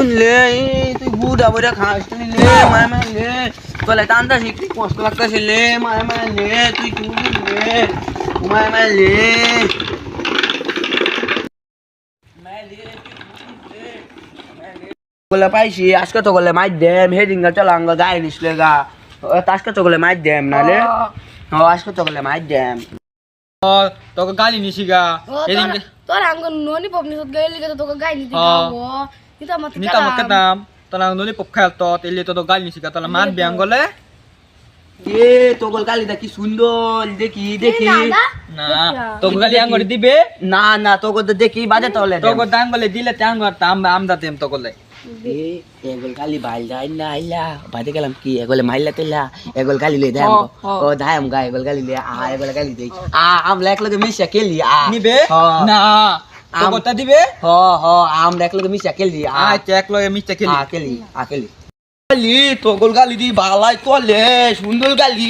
নুন লে তুই বুড়া বুড়া খাস তুই লে মায় মায় লে তোলে টানটা শিখতে কষ্ট লাগতেছে লে মায় মায় লে তুই তুই লে মায় মায় লে। বলে পাইছি আজকে তো বলে মাইর দেম হেডিঙ্গা চলাঙ্গা গায়ে নিসলে গা। আজকে তো বলে মাইর দেম নালে ও। আজকে তো বলে মাইর দেম। তোকে গালি নিছি গা তোর আঙ্গ ননি পপনি সত গাইলি গেছে তোকে গাই নিতে কিন্তু আমার নিতা মকে দাম। তোলা নলি পপ খাল তো তেলি তো গালি নিছি গা তোলা মান বিয়াং গলে। এ তোগল কালিটা কি সুন্দর দেখি দেখি। না তোকে গালি আঙ্গরে দিবে? না না তোকে তো দেখি বাজে তাহলে তোকে দাং গলে দিলে করতে আমরা আমদা দেম তো গলে এগল কালি বাইল আইলা আইলা। বাদে গেলাম কি এগলে মাইলা তেলা এগল কালি লই দাম। ও দাম গা এগল কালি লই আ এগল কালি দেই। আ আমরা এক লগে মিশা খেলি আ। নিবে। না। আম- তা দিবে? হ হ আমরা এক লগে মিশা খেলি আ। আয় চেক লয়ে মিষ্টি খেলি আ খেলি আ খেলি গালি তোগল গালি দি বালাই তোলে সুন্দর গালি।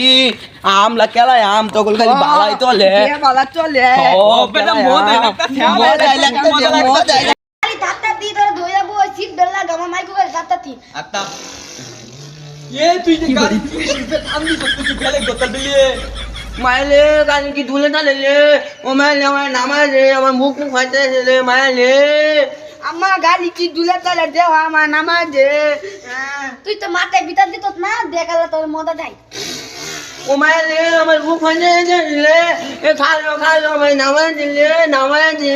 আমলা কেলাই আম তোগল গালি বালাই তোলে বালা চলে? ও বেটা মজা লাগতাছে, মজা মজা লাগতাছে। আরে দাঁতটা দি তোর ধইয়া বই সিট বেলা গামা মাইকো করে দাঁতটা দি আত্তা এ তুই যে গালি চিনিস আমি তো তুই গেলে গতা দিলে। মাইলে গান কি ধুলে তালে লে? ও মাইলে আমার নামাজ রে আমার মুখ মুখ হাতে রে মাইলে। আমার গালি কি দুলে তালে দেও আমার নামাজ দে। তুই তো মাথায় বিতার দিত না দেখালা তোর মদা দেয়। ও মাইলে আমার মুখ হাতে রে এ খালো খালো আমার নামাজ দিলে নামাজ দে।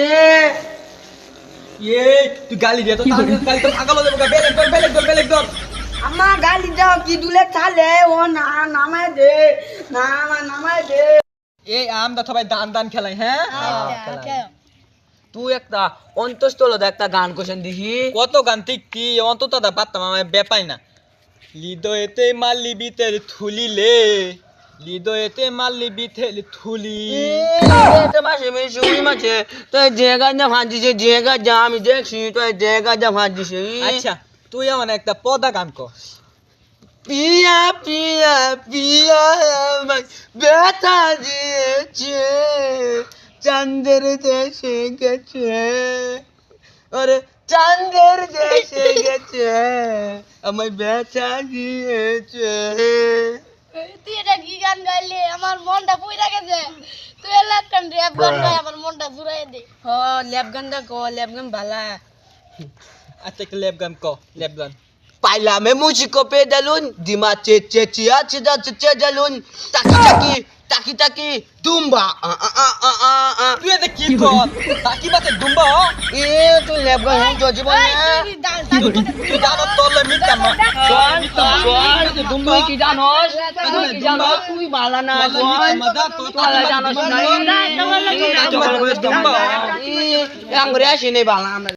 এ তুই গালি দে তো গালি তো হয়ে যাবে বেলেগ কর বেলেগ কর বেলেগ কর আমার গালি দাও কি দুলে তালে ও না নামাজ দে না নামাজ দে এই আম দা সবাই দান দান খেলাই হ্যাঁ? তুই একটা অন্তস্থল একটা গান কোশন দিহি। কত গান ঠিক কি? অন্তত দা পাত্তাম আমার বেপাই না। লিদয়েতে মাল্লি বিতের থুলিলে লিদয়েতে মাল্লি বিতের থুলি মাসে মেয়ে শুনি মাছে তুই যে গান যা ভাঁজিছে যে গান যা আমি দেখছি তুই যে গান যা ভাঁজিছে আচ্ছা। তুই আমার একটা পদা গান কর। পিয়া পিয়া পিয়া আমায় ব্যথা দিয়েছে। চাঁদের দেশে গেছে। আরে চাঁদের দেশে গেছে। আমায় ব্যথা দিয়েছে। তুই এটা কি গান গাইলি? আমার মনটা পুইরা গেছে। তুই এলা কান র্যাপ গান গাই আমার মনটা জুড়াই দে। হ ল্যাপ গানটা কো ল্যাপ গান ভালা আচ্ছা একটা লেপ গান ক লেপ গান musico pedalun, dima che che chia che da che che dalun, taki taki, taki taki, dumba. Ah ah ah ah ah ah. তুই এটা কি কর তাকি বাতে দুম্বা এ তুই লেবগা হে জজি বল না তুই জানো তোলে মিটাম তুই কি জানোস তুই কি জানোস তুই বালা না তুই জানোস না দুম্বা আঙ্গুরে আসি নেই বালা